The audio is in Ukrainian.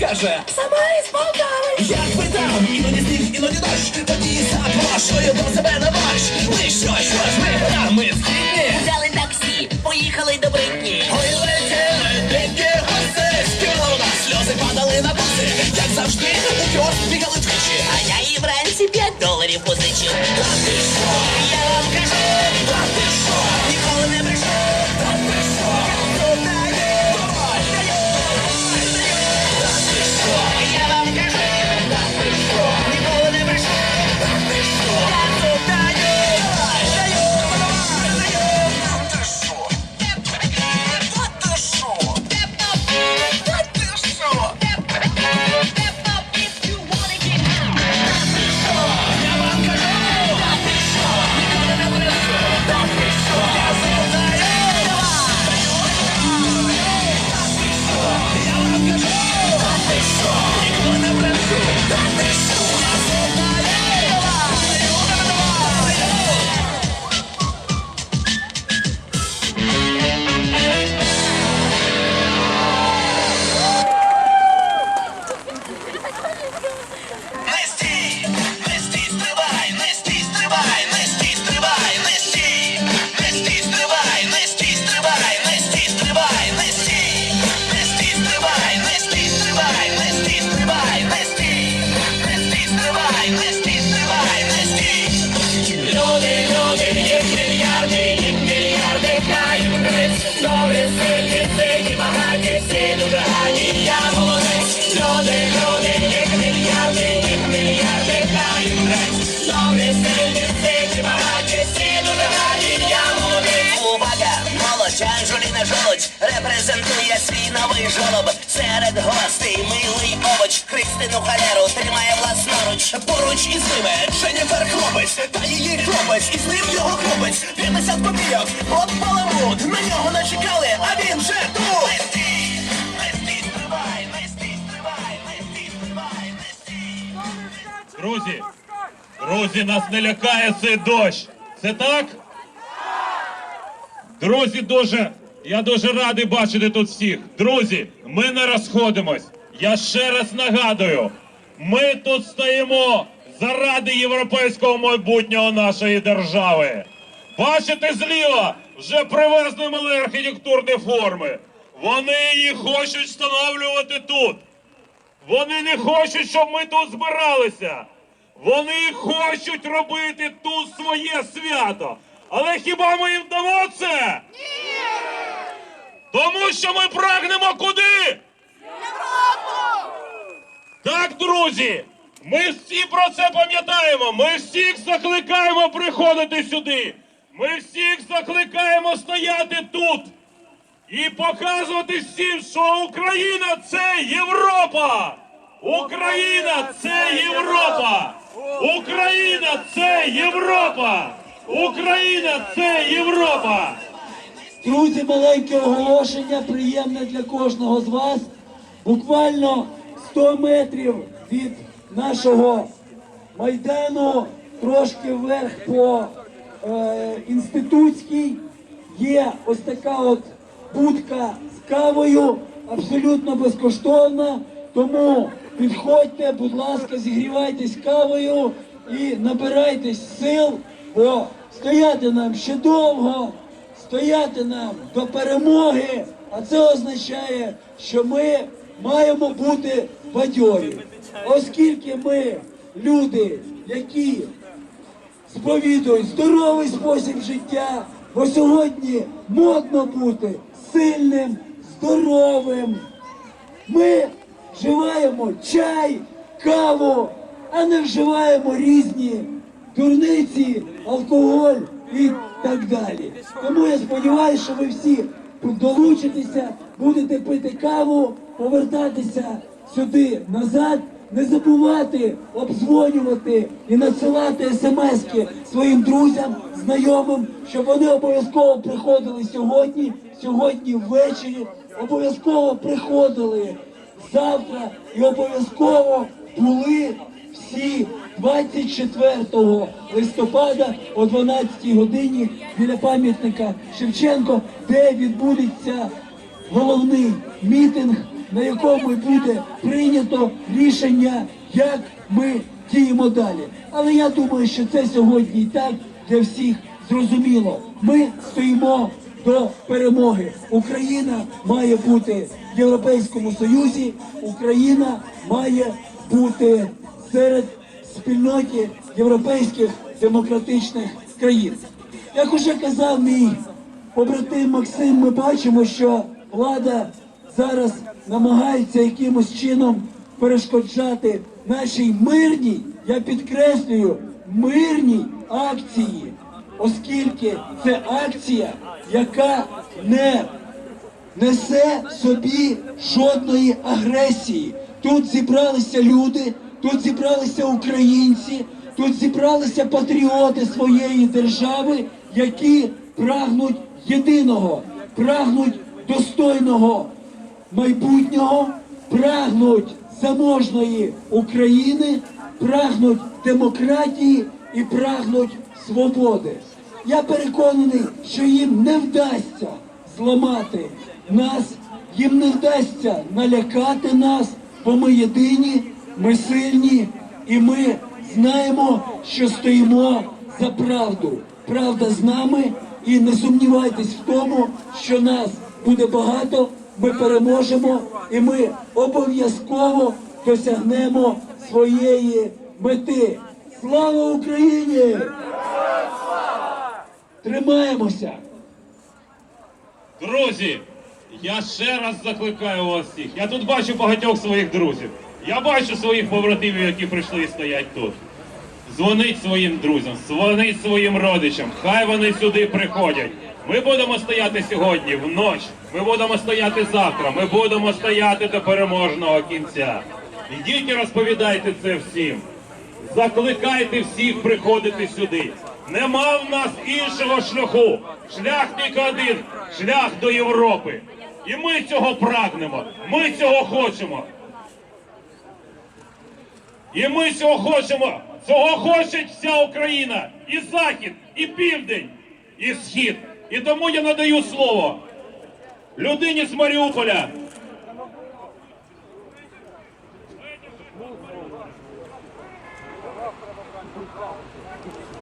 каже, сама із Полтави. Як ви там, іноді сніг, іноді дощ, тоді запрошую до себе на борщ. Ж ми, а ми згідні. Взяли таксі, поїхали до Бритні. Ой, летіли дикі гуси, співали нас, сльози падали на буси. Як завжди, у кіоск бігали двічі. А я їй вранці 5 доларів позичив. Та ти що? Новий жолоб. Серед гостей милий овоч. Христину Халеру тримає власноруч. Поруч із ними Дженніфер хлопець, та її хлопець, і з ним його хлопець. 50 копійок, от Баламут, на нього не чекали, а він же тут. Друзі, друзі, нас не лякає цей дощ. Це так? Друзі, дуже, я дуже радий бачити тут всіх. Друзі, ми не розходимось. Я ще раз нагадую, ми тут стоїмо заради європейського майбутнього нашої держави. Бачите зліва, вже привезли мали архітектурні форми. Вони їх хочуть встановлювати тут. Вони не хочуть, щоб ми тут збиралися. Вони хочуть робити тут своє свято. Але хіба ми їм дамо це? Ні! Тому що ми прагнемо куди? Так, друзі, ми всі про це пам'ятаємо. Ми всіх закликаємо приходити сюди. Ми всіх закликаємо стояти тут і показувати всім, що Україна це Європа! Україна це Європа! Україна це Європа! Україна це Європа! Друзі, маленьке оголошення, приємне для кожного з вас. Буквально 100 метрів від нашого майдану, трошки вверх по е, інститутській, є ось така от будка з кавою, абсолютно безкоштовна. Тому підходьте, будь ласка, зігрівайтесь кавою і набирайтесь сил, бо стояти нам ще довго стояти нам до перемоги, а це означає, що ми маємо бути бадьорі. Оскільки ми люди, які сповідують здоровий спосіб життя, бо сьогодні модно бути сильним, здоровим. Ми вживаємо чай, каву, а не вживаємо різні дурниці, алкоголь і так далі. Тому я сподіваюся, що ви всі долучитеся, будете пити каву, повертатися сюди назад, не забувати обдзвонювати і надсилати смски своїм друзям, знайомим, щоб вони обов'язково приходили сьогодні, сьогодні ввечері, обов'язково приходили завтра і обов'язково були 24 листопада о 12 годині біля пам'ятника Шевченко, де відбудеться головний мітинг, на якому буде прийнято рішення, як ми діємо далі. Але я думаю, що це сьогодні і так для всіх зрозуміло. Ми стоїмо до перемоги. Україна має бути в Європейському Союзі, Україна має бути серед спільноті європейських демократичних країн. Як уже казав мій побратим Максим, ми бачимо, що влада зараз намагається якимось чином перешкоджати нашій мирній, я підкреслюю, мирній акції, оскільки це акція, яка не несе собі жодної агресії. Тут зібралися люди, тут зібралися українці, тут зібралися патріоти своєї держави, які прагнуть єдиного, прагнуть достойного майбутнього, прагнуть заможної України, прагнуть демократії і прагнуть свободи. Я переконаний, що їм не вдасться зламати нас, їм не вдасться налякати нас, бо ми єдині, ми сильні, і ми знаємо, що стоїмо за правду. Правда з нами, і не сумнівайтесь в тому, що нас буде багато, ми переможемо, і ми обов'язково досягнемо своєї мети. Слава Україні! Тримаємося! Друзі, я ще раз закликаю вас всіх. Я тут бачу багатьох своїх друзів. Я бачу своїх побратимів, які прийшли і стоять тут. Дзвонить своїм друзям, дзвонить своїм родичам. Хай вони сюди приходять. Ми будемо стояти сьогодні вночі. Ми будемо стояти завтра. Ми будемо стояти до переможного кінця. Йдіть і розповідайте це всім. Закликайте всіх приходити сюди. Нема в нас іншого шляху. Шлях тільки один шлях до Європи. І ми цього прагнемо. Ми цього хочемо. І ми цього хочемо. Цього хоче вся Україна. І Захід, і Південь, і Схід. І тому я надаю слово людині з Маріуполя